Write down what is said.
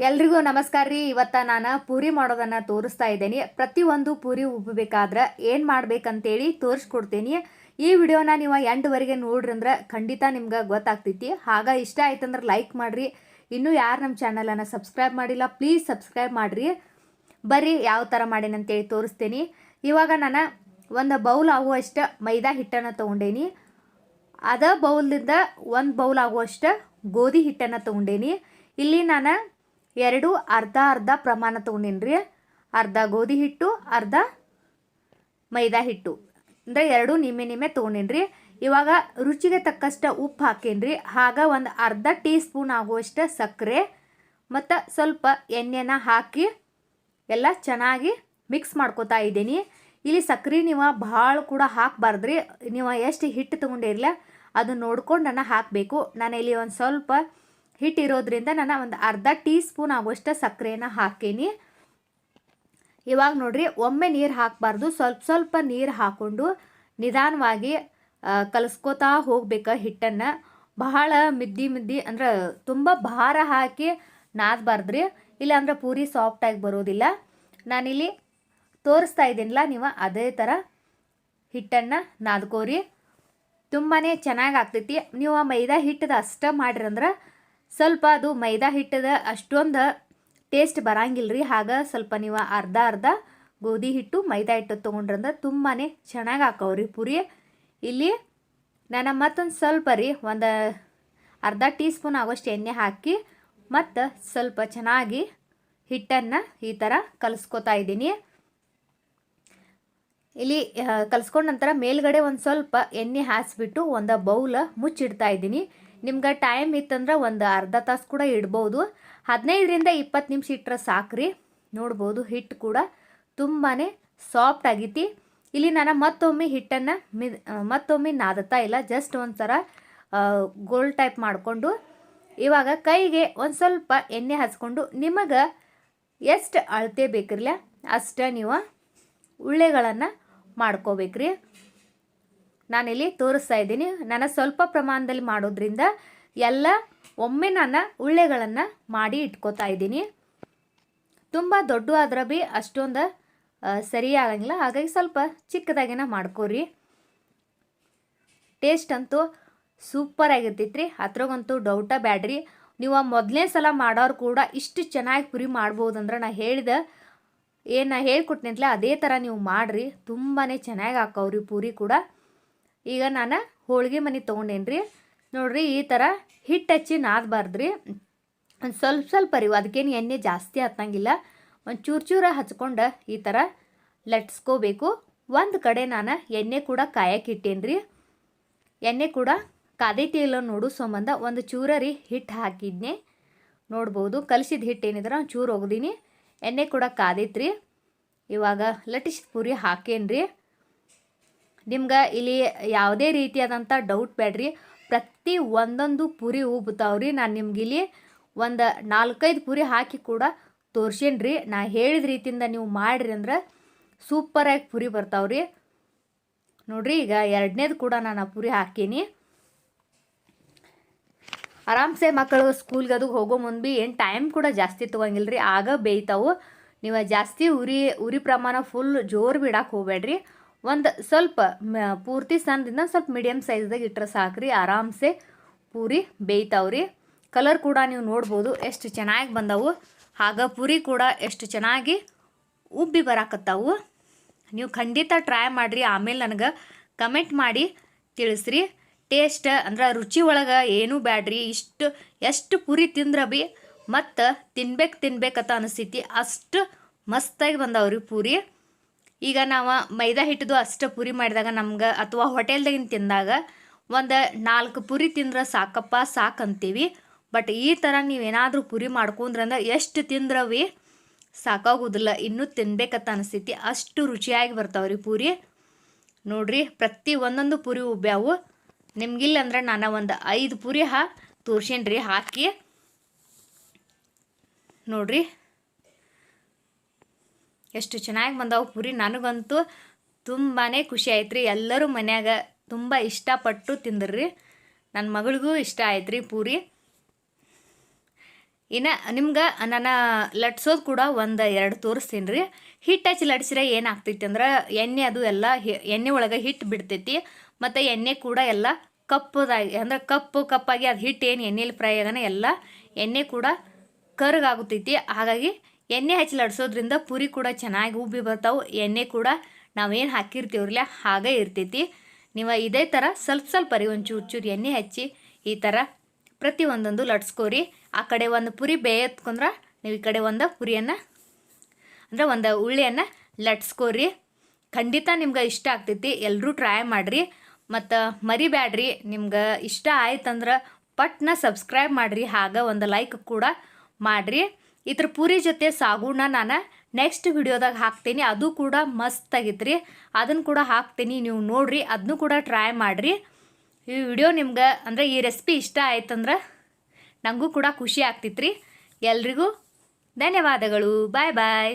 ಎಲ್ರಿಗೂ ನಮಸ್ಕಾರ ರೀ. ಇವತ್ತ ನಾನು ಪೂರಿ ಮಾಡೋದನ್ನು ತೋರಿಸ್ತಾ ಇದ್ದೀನಿ. ಪ್ರತಿಯೊಂದು ಪೂರಿ ಉಬ್ಬಬೇಕಾದ್ರೆ ಏನು ಮಾಡ್ಬೇಕಂತೇಳಿ ತೋರಿಸ್ಕೊಡ್ತೀನಿ. ಈ ವಿಡಿಯೋನ ನೀವು ಎಂಡ್ವರೆಗೆ ನೋಡ್ರಿ ಅಂದ್ರೆ ಖಂಡಿತ ನಿಮ್ಗೆ ಗೊತ್ತಾಗ್ತೈತಿ. ಆಗ ಇಷ್ಟ ಆಯ್ತಂದ್ರೆ ಲೈಕ್ ಮಾಡಿರಿ. ಇನ್ನೂ ಯಾರು ನಮ್ಮ ಚಾನಲನ್ನು ಸಬ್ಸ್ಕ್ರೈಬ್ ಮಾಡಿಲ್ಲ ಪ್ಲೀಸ್ ಸಬ್ಸ್ಕ್ರೈಬ್ ಮಾಡಿರಿ. ಬರ್ರಿ, ಯಾವ ಥರ ಮಾಡೇನಂತೇಳಿ ತೋರಿಸ್ತೀನಿ. ಇವಾಗ ನಾನು ಒಂದು ಬೌಲ್ ಆಗುವಷ್ಟು ಮೈದಾ ಹಿಟ್ಟನ್ನು ತೊಗೊಂಡೇನಿ. ಅದ ಬೌಲ್ದಿಂದ ಒಂದು ಬೌಲ್ ಆಗುವಷ್ಟು ಗೋಧಿ ಹಿಟ್ಟನ್ನು ತೊಗೊಂಡೇನಿ. ಇಲ್ಲಿ ನಾನು ಎರಡು ಅರ್ಧ ಅರ್ಧ ಪ್ರಮಾಣ ತೊಗೊಂಡಿನ್ರಿ. ಅರ್ಧ ಗೋಧಿ ಹಿಟ್ಟು, ಅರ್ಧ ಮೈದಾ ಹಿಟ್ಟು. ಅಂದರೆ ಎರಡು ನಿಮ್ಮೆ ನಿಮ್ಮೆ ತೊಗೊಂಡಿನ್ರಿ. ಇವಾಗ ರುಚಿಗೆ ತಕ್ಕಷ್ಟು ಉಪ್ಪು ಹಾಕೇನಿ ರೀ ಆಗ ಒಂದು ಅರ್ಧ ಟೀ ಸ್ಪೂನ್ ಆಗುವಷ್ಟು ಸಕ್ಕರೆ ಮತ್ತು ಸ್ವಲ್ಪ ಎಣ್ಣೆನ ಹಾಕಿ ಎಲ್ಲ ಚೆನ್ನಾಗಿ ಮಿಕ್ಸ್ ಮಾಡ್ಕೋತಾ ಇದ್ದೀನಿ. ಇಲ್ಲಿ ಸಕ್ಕರೆ ನೀವು ಭಾಳ ಕೂಡ ಹಾಕಬಾರ್ದ್ರಿ. ನೀವು ಎಷ್ಟು ಹಿಟ್ಟು ತೊಗೊಂಡಿರಲ್ಲ ಅದನ್ನ ನೋಡ್ಕೊಂಡು ನಾನು ಹಾಕಬೇಕು. ನಾನು ಇಲ್ಲಿ ಒಂದು ಸ್ವಲ್ಪ ಹಿಟ್ಟು ಇರೋದ್ರಿಂದ ನಾನು ಒಂದು ಅರ್ಧ ಟೀ ಸ್ಪೂನ್ ಆಗುವಷ್ಟು ಸಕ್ಕರೆನ ಹಾಕೀನಿ. ಇವಾಗ ನೋಡ್ರಿ, ಒಮ್ಮೆ ನೀರು ಹಾಕಬಾರ್ದು. ಸ್ವಲ್ಪ ಸ್ವಲ್ಪ ನೀರು ಹಾಕ್ಕೊಂಡು ನಿಧಾನವಾಗಿ ಕಲಸ್ಕೋತಾ ಹೋಗ್ಬೇಕು ಹಿಟ್ಟನ್ನು. ಬಹಳ ಮಿದ್ದಿ ಮಿದ್ದಿ, ಅಂದ್ರೆ ತುಂಬ ಭಾರ ಹಾಕಿ ನಾದಬಾರ್ದ್ರಿ. ಇಲ್ಲಾಂದ್ರೆ ಪೂರಿ ಸಾಫ್ಟಾಗಿ ಬರೋದಿಲ್ಲ. ನಾನಿಲ್ಲಿ ತೋರಿಸ್ತಾ ಇದ್ದೀನಿಲ್ಲ, ನೀವು ಅದೇ ಥರ ಹಿಟ್ಟನ್ನು ನಾದ್ಕೋರಿ. ತುಂಬಾ ಚೆನ್ನಾಗಿ ಆಗ್ತೈತಿ. ನೀವು ಮೈದಾ ಹಿಟ್ಟದ ಅಷ್ಟೇ ಮಾಡಿರಂದ್ರೆ ಸ್ವಲ್ಪ ಅದು ಮೈದಾ ಹಿಟ್ಟದ ಅಷ್ಟೊಂದು ಟೇಸ್ಟ್ ಬರಂಗಿಲ್ಲ ರೀ ಆಗ ಸ್ವಲ್ಪ ನೀವು ಅರ್ಧ ಅರ್ಧ ಗೋಧಿ ಹಿಟ್ಟು, ಮೈದಾ ಹಿಟ್ಟು ತೊಗೊಂಡ್ರಂದ್ರೆ ತುಂಬಾ ಚೆನ್ನಾಗಿ ಹಾಕವ್ರಿ ಪುರಿ. ಇಲ್ಲಿ ನಾನು ಮತ್ತೊಂದು ಸ್ವಲ್ಪ ರೀ ಒಂದು ಅರ್ಧ ಟೀ ಸ್ಪೂನ್ ಆಗೋಷ್ಟು ಎಣ್ಣೆ ಹಾಕಿ ಮತ್ತು ಸ್ವಲ್ಪ ಚೆನ್ನಾಗಿ ಹಿಟ್ಟನ್ನು ಈ ಥರ ಕಲಿಸ್ಕೊತಾ ಇದ್ದೀನಿ. ಇಲ್ಲಿ ಕಲಿಸ್ಕೊಂಡ ನಂತರ ಮೇಲ್ಗಡೆ ಒಂದು ಸ್ವಲ್ಪ ಎಣ್ಣೆ ಹಾಸಿಬಿಟ್ಟು ಒಂದು ಬೌಲ್ ಮುಚ್ಚಿಡ್ತಾ ಇದ್ದೀನಿ. ನಿಮ್ಗೆ ಟೈಮ್ ಇತ್ತಂದ್ರೆ ಒಂದು ಅರ್ಧ ತಾಸು ಕೂಡ ಇಡ್ಬೋದು. ಹದಿನೈದರಿಂದ ಇಪ್ಪತ್ತು ನಿಮಿಷ ಇಟ್ಟರೆ ಸಾಕ್ರಿ. ನೋಡ್ಬೋದು ಹಿಟ್ಟು ಕೂಡ ತುಂಬಾ ಸಾಫ್ಟ್ ಆಗೈತಿ. ಇಲ್ಲಿ ನಾನು ಮತ್ತೊಮ್ಮೆ ಹಿಟ್ಟನ್ನು ಮಿ ಮತ್ತೊಮ್ಮೆ ನಾದತಾ ಇಲ್ಲ ಜಸ್ಟ್ ಒಂಥರ ಗೋಲ್ ಟೈಪ್ ಮಾಡಿಕೊಂಡು, ಇವಾಗ ಕೈಗೆ ಒಂದು ಸ್ವಲ್ಪ ಎಣ್ಣೆ ಹಚ್ಕೊಂಡು ನಿಮಗೆ ಎಷ್ಟು ಅಳತೆ ಬೇಕಿರಲ್ಲ ಅಷ್ಟು ನೀವು ಉಳ್ಳೆಗಳನ್ನು ಮಾಡ್ಕೋಬೇಕ್ರಿ. ನಾನಿಲ್ಲಿ ತೋರಿಸ್ತಾ ಇದ್ದೀನಿ. ನಾನು ಸ್ವಲ್ಪ ಪ್ರಮಾಣದಲ್ಲಿ ಮಾಡೋದ್ರಿಂದ ಎಲ್ಲ ಒಮ್ಮೆ ನಾನು ಉಳ್ಳೆಗಳನ್ನು ಮಾಡಿ ಇಟ್ಕೋತಾ ಇದ್ದೀನಿ. ತುಂಬ ದೊಡ್ಡ ಆದ್ರೆ ಭೀ ಅಷ್ಟೊಂದು ಸರಿ ಆಗಂಗಿಲ್ಲ. ಹಾಗಾಗಿ ಸ್ವಲ್ಪ ಚಿಕ್ಕದಾಗಿನ ಮಾಡ್ಕೋರಿ. ಟೇಸ್ಟ್ ಅಂತೂ ಸೂಪರ್ ಆಗಿರ್ತೈತ್ರಿ. ಅದ್ರಾಗಂತೂ ಡೌಟ ಬ್ಯಾಡ್ರಿ. ನೀವು ಮೊದಲನೇ ಸಲ ಮಾಡೋರು ಕೂಡ ಇಷ್ಟು ಚೆನ್ನಾಗಿ ಪುರಿ ಮಾಡ್ಬೋದಂದ್ರೆ ನಾ ಹೇಳಿದ, ಏನು ನಾ ಹೇಳ್ಕೊಟ್ನಿಂತಲೇ ಅದೇ ಥರ ನೀವು ಮಾಡಿರಿ. ತುಂಬಾ ಚೆನ್ನಾಗಿ ಹಾಕವ್ರಿ ಪೂರಿ ಕೂಡ. ಈಗ ನಾನು ಹೋಳಿಗೆ ಮನೆ ತೊಗೊಂಡೇನಿ ರೀ ನೋಡ್ರಿ ಈ ಥರ ಹಿಟ್ಟು ಹಚ್ಚಿ ನಾದಬಾರ್ದ್ರಿ. ಒಂದು ಸ್ವಲ್ಪ ಸ್ವಲ್ಪ ರೀ ಅದಕ್ಕೇನು ಎಣ್ಣೆ ಜಾಸ್ತಿ ಹತ್ತಂಗಿಲ್ಲ ಒಂದು ಚೂರು ಚೂರ ಹಚ್ಕೊಂಡು ಈ ಥರ ಲಟ್ಸ್ಕೋಬೇಕು. ಒಂದು ಕಡೆ ನಾನು ಎಣ್ಣೆ ಕೂಡ ಕಾಯಕ್ಕೆ ಇಟ್ಟೇನ್ರಿ. ಎಣ್ಣೆ ಕೂಡ ಕಾದೈತಿ ಇಲ್ಲ ನೋಡು ಸಂಬಂಧ ಒಂದು ಚೂರ ರೀ ಹಿಟ್ಟು ಹಾಕಿದ್ನೆ. ನೋಡ್ಬೋದು, ಕಲಿಸಿದ ಹಿಟ್ಟು ಏನಿದ್ರೆ ಒಂದು ಚೂರು ಒಗ್ದೀನಿ ಎಣ್ಣೆ ಕೂಡ ಕಾದೈತ್ರಿ. ಇವಾಗ ಲಟಿಸಿದ ಪೂರಿ ಹಾಕೇನ್ರಿ. ನಿಮ್ಗೆ ಇಲ್ಲಿ ಯಾವುದೇ ರೀತಿಯಾದಂಥ ಡೌಟ್ ಬೇಡ್ರಿ. ಪ್ರತಿ ಒಂದೊಂದು ಪುರಿ ಉಬ್ಬುತ್ತಾವ್ರಿ ನಾನು ನಿಮ್ಗೆ ಇಲ್ಲಿ ಒಂದು ನಾಲ್ಕೈದು ಪುರಿ ಹಾಕಿ ಕೂಡ ತೋರ್ಸೇನ್ರಿ. ನಾ ಹೇಳಿದ ರೀತಿಯಿಂದ ನೀವು ಮಾಡಿರಿ ಅಂದ್ರೆ ಸೂಪರಾಗಿ ಪುರಿ ಬರ್ತಾವ್ರಿ. ನೋಡ್ರಿ, ಈಗ ಎರಡನೇದು ಕೂಡ ನಾನು ಆ ಪುರಿ ಹಾಕೀನಿ. ಆರಾಮ್ಸೆ ಮಕ್ಕಳು ಸ್ಕೂಲ್ಗೆ ಅದು ಹೋಗೋ ಮುಂದೆ ಭೀ ಏನು ಟೈಮ್ ಕೂಡ ಜಾಸ್ತಿ ತೊಗೊಂಗಿಲ್ಲ ರೀ ಆಗ ಬೇಯ್ತಾವು. ನೀವು ಜಾಸ್ತಿ ಉರಿ ಉರಿ ಪ್ರಮಾಣ ಫುಲ್ ಜೋರು ಬಿಡಕ್ಕೆ ಹೋಗ್ಬೇಡ್ರಿ. ಒಂದು ಸ್ವಲ್ಪ ಪೂರ್ತಿ ಸಣ್ಣದಿಂದ ಸ್ವಲ್ಪ ಮೀಡಿಯಮ್ ಸೈಜ್ದಾಗ ಇಟ್ಟರೆ ಸಾಕ್ರಿ, ಆರಾಮ್ಸೆ ಪೂರಿ ಬೇಯ್ತಾವ್ರಿ. ಕಲರ್ ಕೂಡ ನೀವು ನೋಡ್ಬೋದು ಎಷ್ಟು ಚೆನ್ನಾಗಿ ಬಂದವು. ಆಗ ಪೂರಿ ಕೂಡ ಎಷ್ಟು ಚೆನ್ನಾಗಿ ಉಬ್ಬಿ ಬರಾಕತ್ತಾವು. ನೀವು ಖಂಡಿತ ಟ್ರೈ ಮಾಡಿರಿ, ಆಮೇಲೆ ನನಗೆ ಕಮೆಂಟ್ ಮಾಡಿ ತಿಳಿಸ್ರಿ. ಟೇಸ್ಟ್ ಅಂದ್ರೆ ರುಚಿ ಒಳಗೆ ಏನೂ ಬ್ಯಾಡ್ರಿ, ಇಷ್ಟು, ಎಷ್ಟು ಪುರಿ ತಿಂದ್ರೆ ಬಿ ಮತ್ತು ತಿನ್ಬೇಕು ತಿನ್ಬೇಕತ್ತ ಅನಿಸ್ತೈತಿ. ಅಷ್ಟು ಮಸ್ತಾಗಿ ಬಂದವ್ರಿ ಪೂರಿ. ಈಗ ನಾವು ಮೈದಾ ಹಿಟ್ಟದು ಅಷ್ಟು ಪುರಿ ಮಾಡಿದಾಗ ನಮ್ಗೆ ಅಥವಾ ಹೋಟೆಲ್ದಾಗಿನ ತಿಂದಾಗ ಒಂದು ನಾಲ್ಕು ಪುರಿ ತಿಂದ್ರೆ ಸಾಕಪ್ಪ ಸಾಕಂತೀವಿ ಬಟ್ ಈ ಥರ ನೀವೇನಾದರೂ ಪುರಿ ಮಾಡ್ಕೊಂಡ್ರಂದ್ರೆ ಎಷ್ಟು ತಿಂದ್ರವಿ ಸಾಕಾಗೋದಿಲ್ಲ. ಇನ್ನೂ ತಿನ್ಬೇಕತ್ತ ಅನಿಸ್ತೈತಿ ಅಷ್ಟು ರುಚಿಯಾಗಿ ಬರ್ತಾವ್ರಿ ಪೂರಿ. ನೋಡ್ರಿ, ಪ್ರತಿ ಒಂದೊಂದು ಪುರಿ ಉಬ್ಬ್ಯಾವು ನಿಮ್ಗಿಲ್ಲ ಅಂದ್ರೆ ನಾನು ಒಂದು ಐದು ಪುರಿ ಹಾ ತೋರ್ಸೇನ್ರಿ ಹಾಕಿ. ನೋಡ್ರಿ. ಎಷ್ಟು ಚೆನ್ನಾಗಿ ಬಂದವು ಪುರಿ. ನನಗಂತೂ ತುಂಬಾ ಖುಷಿ ಆಯ್ತು ರೀ ಎಲ್ಲರೂ ಮನ್ಯಾಗ ತುಂಬ ಇಷ್ಟಪಟ್ಟು ತಿಂದ್ರಿ. ನನ್ನ ಮಗಳಿಗೂ ಇಷ್ಟ ಆಯ್ತು ರೀ ಪೂರಿ. ಇನ್ನು ನಿಮ್ಗೆ ನಾನು ಲಟ್ಸೋದು ಕೂಡ ಒಂದು ಎರಡು ತೋರಿಸ್ತೀನಿ ರೀ ಹಿಟ್ಟು ಹಚ್ಚಿ ಲಟ್ಸಿದ್ರೆ ಏನಾಗ್ತೈತಿ ಅಂದ್ರೆ ಎಣ್ಣೆ ಅದು ಎಲ್ಲ ಎಣ್ಣೆ ಒಳಗೆ ಹಿಟ್ಟು ಬಿಡ್ತೈತಿ. ಮತ್ತು ಎಣ್ಣೆ ಕೂಡ ಎಲ್ಲ ಕಪ್ಪದಾಗಿ, ಅಂದ್ರೆ ಕಪ್ಪು ಕಪ್ಪಾಗಿ ಅದು ಹಿಟ್ಟು ಏನು ಎಣ್ಣೆಲಿ ಫ್ರೈ ಆಗನ ಎಲ್ಲ ಎಣ್ಣೆ ಕೂಡ ಕರ್ಗಾಗುತ್ತೈತಿ ಹಾಗಾಗಿ ಎಣ್ಣೆ ಹಚ್ಚಿ ಲಟ್ಸೋದ್ರಿಂದ ಪುರಿ ಕೂಡ ಚೆನ್ನಾಗಿ ಉಬ್ಬಿ ಬರ್ತಾವೆ. ಎಣ್ಣೆ ಕೂಡ ನಾವೇನು ಹಾಕಿರ್ತೀವ್ರಲ್ಲ, ಹಾಗೆ ಇರ್ತೈತಿ. ನೀವು ಇದೇ ಥರ ಸ್ವಲ್ಪ ಸ್ವಲ್ಪ ರೀ ಒಂದು ಚೂರು ಚೂರು ಎಣ್ಣೆ ಹಚ್ಚಿ ಈ ಥರ ಪ್ರತಿ ಒಂದೊಂದು ಲಟ್ಸ್ಕೋರಿ. ಆ ಕಡೆ ಒಂದು ಪುರಿ ಬೇಯತ್ಕೊಂಡ್ರೆ ನೀವು ಈ ಕಡೆ ಒಂದು ಪುರಿಯನ್ನು, ಅಂದ್ರೆ ಒಂದು ಉಳ್ಳಿಯನ್ನು ಲಟ್ಸ್ಕೋರಿ. ಖಂಡಿತ ನಿಮ್ಗೆ ಇಷ್ಟ ಆಗ್ತೈತಿ ಎಲ್ಲರೂ ಟ್ರೈ ಮಾಡಿರಿ. ಮತ್ತು ಮರಿಬ್ಯಾಡ್ರಿ, ನಿಮ್ಗೆ ಇಷ್ಟ ಆಯ್ತಂದ್ರೆ ಪಟ್ನ ಸಬ್ಸ್ಕ್ರೈಬ್ ಮಾಡಿರಿ, ಹಾಗೆ ಒಂದು ಲೈಕ್ ಕೂಡ ಮಾಡಿರಿ. ಇದ್ರ ಪೂರಿ ಜೊತೆ ಸಾಗುಣ ನಾನು ನೆಕ್ಸ್ಟ್ ವಿಡಿಯೋದಾಗ ಹಾಕ್ತೀನಿ. ಅದು ಕೂಡ ಮಸ್ತ್ ಆಗಿತ್ರಿ. ಅದನ್ನು ಕೂಡ ಹಾಕ್ತೀನಿ. ನೀವು ನೋಡ್ರಿ ಅದನ್ನು ಕೂಡ ಟ್ರೈ ಮಾಡಿರಿ. ಈ ವಿಡಿಯೋ ನಿಮ್ಗೆ ಅಂದರೆ ಈ ರೆಸಿಪಿ ಇಷ್ಟ ಆಯ್ತಂದ್ರೆ ನನಗೂ ಕೂಡ ಖುಷಿ ಆಗ್ತಿತ್ತು ರೀ ಎಲ್ರಿಗೂ ಧನ್ಯವಾದಗಳು. ಬಾಯ್ ಬಾಯ್